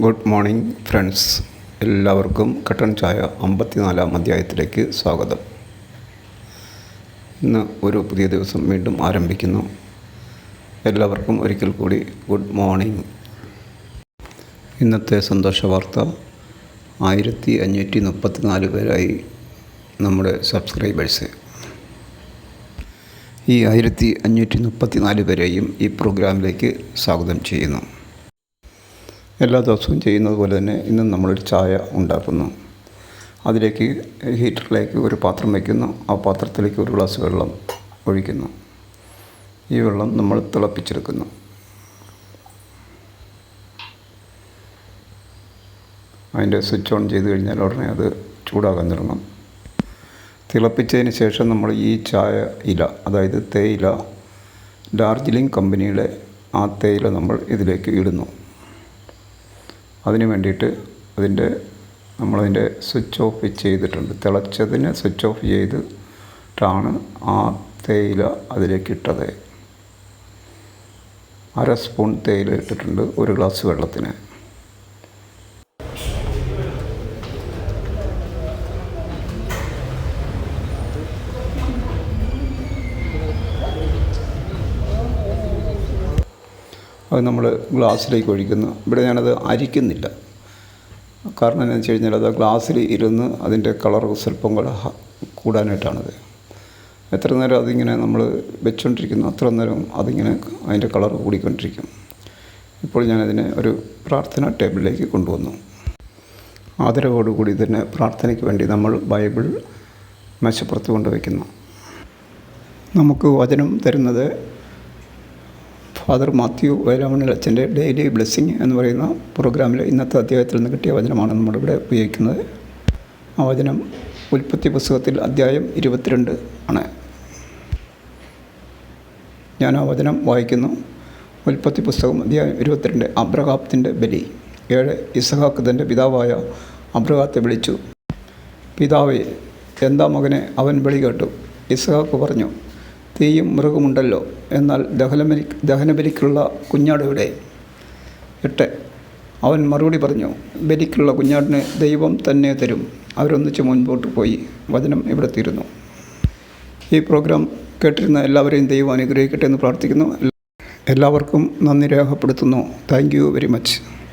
Good morning friends. എല്ലാവർക്കും കട്ടൻ ചായ അമ്പത്തിനാലാം അധ്യായത്തിലേക്ക് സ്വാഗതം. ഇന്ന് ഒരു പുതിയ ദിവസം വീണ്ടും ആരംഭിക്കുന്നു. എല്ലാവർക്കും ഒരിക്കൽ കൂടി ഗുഡ് മോർണിംഗ്. ഇന്നത്തെ സന്തോഷ വാർത്ത ആയിരത്തി അഞ്ഞൂറ്റി മുപ്പത്തിനാല് പേരായി നമ്മുടെ സബ്സ്ക്രൈബേഴ്സ്. ഈ ആയിരത്തി അഞ്ഞൂറ്റി മുപ്പത്തിനാല് പേരെയും ഈ പ്രോഗ്രാമിലേക്ക് സ്വാഗതം ചെയ്യുന്നു. എല്ലാ ദിവസവും ചെയ്യുന്നത് പോലെ തന്നെ ഇന്നും നമ്മളൊരു ചായ ഉണ്ടാക്കുന്നു. അതിലേക്ക് ഹീറ്ററിലേക്ക് ഒരു പാത്രം വയ്ക്കുന്നു. ആ പാത്രത്തിലേക്ക് ഒരു ഗ്ലാസ് വെള്ളം ഒഴിക്കുന്നു. ഈ വെള്ളം നമ്മൾ തിളപ്പിച്ചെടുക്കുന്നു. അതിന്റെ സ്വിച്ച് ഓൺ ചെയ്ത് കഴിഞ്ഞാൽ ഉടനെ അത് ചൂടാകാൻ തുടങ്ങും. തിളപ്പിച്ചതിന് ശേഷം നമ്മൾ ഈ ചായ ഇല അതായത് തേയില ഡാർജിലിംഗ് കമ്പനിയുടെ ആ തേയില നമ്മൾ ഇതിലേക്ക് ഇടുന്നു. അതിന് വേണ്ടിയിട്ട് അതിന്റെ നമ്മളതിന്റെ സ്വിച്ച് ഓഫ് ചെയ്തിട്ടുണ്ട്. തിളച്ചതിന് സ്വിച്ച് ഓഫ് ചെയ്തിട്ടാണ് ആ തേയില അതിലേക്ക് ഇട്ടത്. അര സ്പൂൺ തേയില ഇട്ടിട്ടുണ്ട് ഒരു ഗ്ലാസ് വെള്ളത്തിന്. അത് നമ്മൾ ഗ്ലാസ്സിലേക്ക് ഒഴിക്കുന്നു. ഇവിടെ ഞാനത് അരിക്കുന്നില്ല. കാരണം എന്താണെന്ന് വെച്ച് കഴിഞ്ഞാൽ അത് ഗ്ലാസ്സിൽ ഇരുന്ന് അതിന്റെ കളർ സ്വല്പം കൂടെ കൂടാനായിട്ടാണത്. എത്ര നേരം അതിങ്ങനെ നമ്മൾ വെച്ചുകൊണ്ടിരിക്കുന്നു അത്ര നേരം അതിങ്ങനെ അതിന്റെ കളർ കൂടിക്കൊണ്ടിരിക്കും. ഇപ്പോൾ ഞാനതിനെ ഒരു പ്രാർത്ഥന ടേബിളിലേക്ക് കൊണ്ടുവന്നു. ആദരവോടുകൂടി തന്നെ പ്രാർത്ഥനയ്ക്ക് വേണ്ടി നമ്മൾ ബൈബിൾ മെച്ചപ്പുറത്ത് കൊണ്ടുവയ്ക്കുന്നു നമുക്ക് വചനം തരുന്നത് ഫാദർ മാത്യു വേലാമണ്ണിൽ അച്ഛന്റെ ഡെയിലി ബ്ലെസ്സിങ് എന്ന് പറയുന്ന പ്രോഗ്രാമിൽ ഇന്നത്തെ അധ്യായത്തിൽ നിന്ന് കിട്ടിയ വചനമാണ് നമ്മളിവിടെ ഉപയോഗിക്കുന്നത്. ആ വചനം ഉൽപ്പത്തി പുസ്തകത്തിൽ അധ്യായം ഇരുപത്തിരണ്ട് ആണ്. ഞാൻ ആ വചനം വായിക്കുന്നു. ഉൽപ്പത്തി പുസ്തകം അധ്യായം ഇരുപത്തിരണ്ട് അബ്രഹാത്തിന്റെ ബലി. ഏഴ് ഇസഹാക്ക് തന്റെ പിതാവായ അബ്രഹാത്തെ വിളിച്ചു. പിതാവേ എന്താ മകനെ അവൻ വിളി കേട്ടു? ഇസഹാക്ക് പറഞ്ഞു തീയും മൃഗമുണ്ടല്ലോ. എന്നാൽ ദഹനബലി ദഹനബലിക്കുള്ള കുഞ്ഞാടിവിടെ എട്ട്. അവൻ മറുപടി പറഞ്ഞു ബലിക്കുള്ള കുഞ്ഞാടിന് ദൈവം തന്നെ തരും. അവരൊന്നിച്ച് മുൻപോട്ട് പോയി. വചനം ഇവിടെ തീരുന്നു. ഈ പ്രോഗ്രാം കേട്ടിരുന്ന എല്ലാവരെയും ദൈവം അനുഗ്രഹിക്കട്ടെ എന്ന് പ്രാർത്ഥിക്കുന്നു. എല്ലാവർക്കും നന്ദി രേഖപ്പെടുത്തുന്നു. Thank you very much.